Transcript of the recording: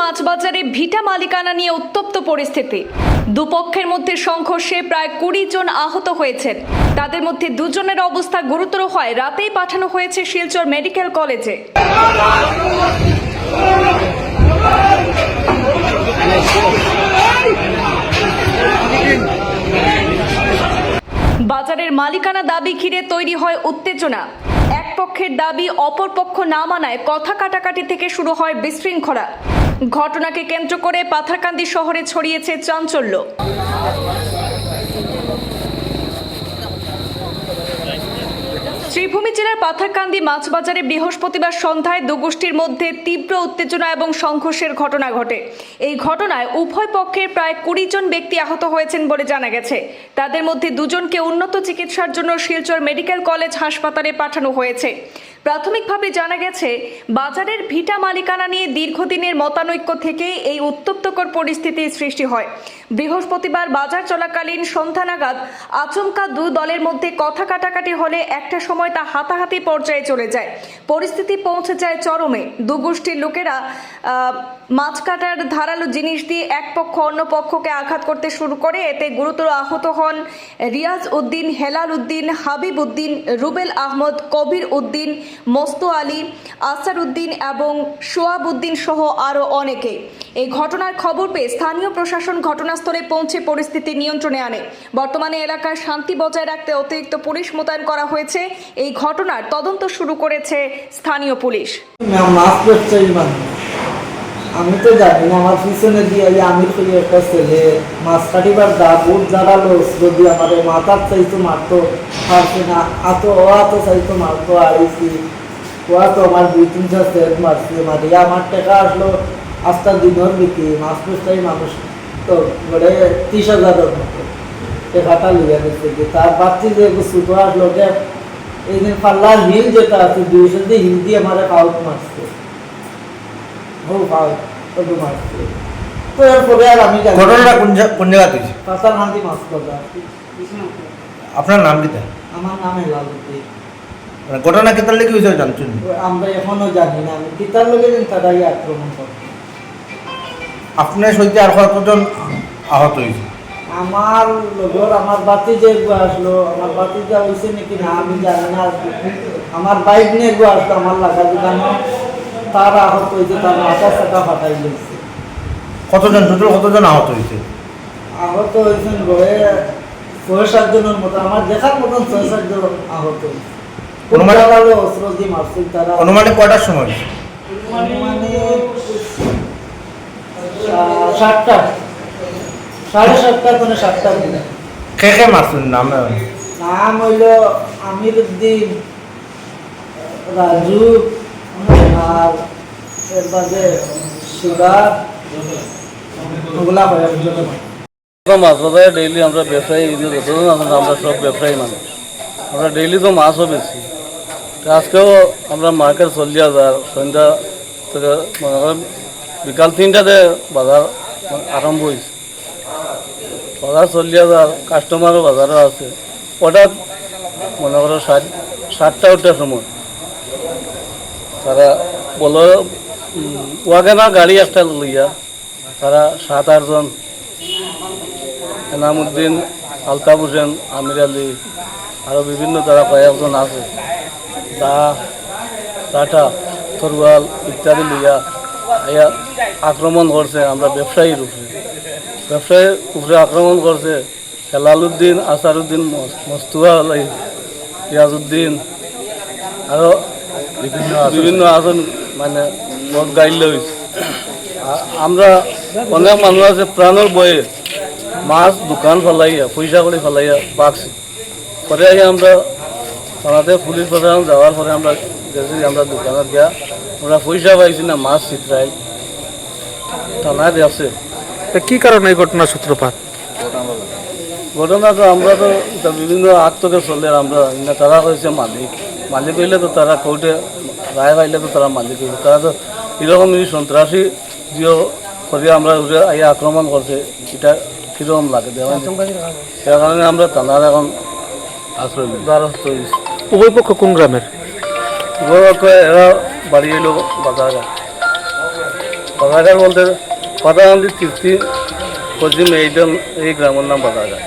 মাছ বাজারে ভিটা মালিকানা নিয়ে উত্তপ্ত পরিস্থিতি। দুপক্ষের মধ্যে সংঘর্ষে প্রায় কুড়ি জন আহত হয়েছেন। তাদের মধ্যে দুজনের অবস্থা গুরুতর হয়। রাতেই পাঠানো হয়েছে শিলচর মেডিকেল কলেজে। বাজারের মালিকানা দাবি ঘিরে তৈরি হয় উত্তেজনা। এক পক্ষের দাবি অপর পক্ষ না মানায় কথা কাটাকাটি থেকে শুরু হয় বিশৃঙ্খলা। ঘটনাকে কেন্দ্র করে পাথারকান্দি শহরে ছড়িয়েছে চাঞ্চল্য। শ্রীভূমি জেলার পাথারকান্দি মাছ বাজারে বৃহস্পতিবার সন্ধ্যায় দুগোষ্ঠীর মধ্যে তীব্র উত্তেজনা এবং সংঘর্ষের ঘটনা ঘটে। এই ঘটনায় উভয় পক্ষের প্রায় কুড়ি জন ব্যক্তি আহত হয়েছেন বলে জানা গেছে। তাদের মধ্যে দুজনকে উন্নত চিকিৎসার জন্য শিলচর মেডিকেল কলেজ হাসপাতালে পাঠানো হয়েছে। প্রাথমিকভাবে জানা গেছে, বাজারের ভিটা মালিকানা নিয়ে দীর্ঘদিনের মতানৈক্য থেকে এই উত্তপ্তকর পরিস্থিতির সৃষ্টি হয়। বৃহস্পতিবার বাজার চলাকালীন সন্ধ্যা নাগাদ আচমকা দু দলের মধ্যে কথা কাটাকাটি হলে একটা সময় তা হাতাহাতি পর্যায়ে চলে যায়। পরিস্থিতি পৌঁছে যায় চরমে। দু গোষ্ঠীর লোকেরা মাছ কাটার ধারালো জিনিস দিয়ে এক পক্ষ অন্য পক্ষকে আঘাত করতে শুরু করে। এতে গুরুতর আহত হন রিয়াজ উদ্দিন, হেলাল উদ্দিন, হাবিব উদ্দিন, রুবেল আহমদ, কবির উদ্দিন মোস্তু আলী, আসারউদ্দিন এবং সোয়াব উদ্দিন সহ আরও অনেকে। এই ঘটনার খবর পেয়ে স্থানীয় প্রশাসন ঘটনাস্থলে পৌঁছে পরিস্থিতি নিয়ন্ত্রণে আনে। বর্তমানে এলাকায় শান্তি বজায় রাখতে অতিরিক্ত পুলিশ মোতায়েন করা হয়েছে। এই ঘটনার তদন্ত শুরু করেছে স্থানীয় পুলিশ না মাছ ব্যবসায়ী মানুষ আমি তো জানি না, আমার পিছনে দিয়ে ওই আমির করি একটা ছেলে মাছ কাটিবার দা বুট দাঁড়াল যদি আমার মাথার চাইতো মারতো, পারছে না আত ও আত চাইতো মারতো আড়িছি ওয়া তো আমার দুই তিনটা সেট মারছে মারি আমার টাকা আসলো আস্তা দিনের বিক্রি মাছ ব্যবসায়ী মানুষ তো বলে ত্রিশ হাজারের মতো টাকাটা লিয়ে গেছে কি তার বাচ্চি যে ছোটো আসলো কে এই যে পাল্লার হিল যেটা আছে দুইশো দিয়ে হিল দিয়ে আমার আউট মারছে। ও পাউট ওটু মারছে তো এরপরে আর আমি জানি। ঘটনাটা কোন কোন জায়গা থেকে পাতার হান্দি মাছ কথা আপনার নাম কি? আমার নাম হেলালুদ্দি মানে ঘটনা কেতার লেগে হয়েছে জানছেন আমরা এখনও জানি না। আমি পিতার লোকে দিন তারাই আক্রমণ করে আপনার সহিত আর কতজন আহত হয়েছে আমার লগর আমার বাতি যে গো আসলো আমার বাতি যা হয়েছে নাকি না আমি জানি না। আমার বাইক নিয়ে গো আসলো আমার লাগা দোকানে তার আহত হয়েছে তার মাথা সাথা ফাটাই গেছে কতজন? টোটাল কতজন আহত হয়েছে? আহত হয়েছেন গড়ে ছয় সাতজনের মতো। আমার দেখার মতন ছয় সাতজন আহত হয়েছে। অনুমান- অনুমান অস্ত্র দিয়ে মারছিল তারা। অনুমানে কয়টার সময়? হয়েছে? মানে সাতটা। সাড়ে সাতটা মানে সাতটা দিনে কে কে মারছেন? নাম নাম হইল আমির উদ্দিন রাজু আর এর বাদে সুগার ডেইলি আমরা ব্যবসায়ী আমরা সব ব্যবসায়ী মানুষ। আমরা ডেইলি তো মাছও বেশি আজকেও আমরা মার্কেট চল্লিশ হাজার, সন্ধ্যা থেকে মনে করেন বিকাল তিনটাতে বাজার আরম্ভ হয়েছে। বাজার চল্লিশ হাজার কাস্টমারও বাজারও আছে। হঠাৎ মনে করো ষাট ষাটটা উঠটার সময় তারা বলো ওয়াগেনার গাড়ি একটা লইয়া তারা সাত আটজন এনামুদ্দিন, আলতাফ হোসেন, আমির আলী আরও বিভিন্ন তারা কয়েকজন আছে। দা টাটা, তরোয়াল ইত্যাদি লইয়া আইয়া আক্রমণ করছে, আমরা ব্যবসায়ীর উপরে ব্যবসায়ীর উপরে আক্রমণ করছে হেলালুদ্দিন আসারুদ্দিন মস্তুয়া আলাই রিয়াজউদ্দিন আরও বিভিন্ন আসন মানে মদ গাইলে হয়েছে আমরা অনেক মানুষ আছে প্রাণের বয়ে মাছ দোকান ফেলাইয়া পয়সা করে ফেলাইয়া পাকছি পরে আমরা থানাতে পুলিশ প্রশাসন যাওয়ার পরে আমরা গেছি আমরা দোকানত গিয়া আমরা পয়সা পাইছি না মাছ চিত্রাই থানায় আছে কি কারণে এই ঘটনার সূত্রপাত? ঘটনা তো আমরা তো বিভিন্ন আগ থেকে চলে আমরা তারা হয়েছে মালিক। মালিক হইলে তো তারা কোর্টে রায় পাইলে তো তারা মালিক হইবে। তারা তো এরকম এই সন্ত্রাসী জিও করে আমরা উঠে আইয়া আক্রমণ করছে এটা কীরকম লাগে? দেওয়া সে কারণে আমরা থানার এখন আশ্রয় দ্বারস্থ হয়েছি উভয় পক্ষ কোন গ্রামের? কয় এরা বাড়ি এলো বাজার বাজারঘাট বলতে পাতাকান্দি তৃপ্তি পশ্চিম এইটা এই গ্রামের নাম বাজারঘাট।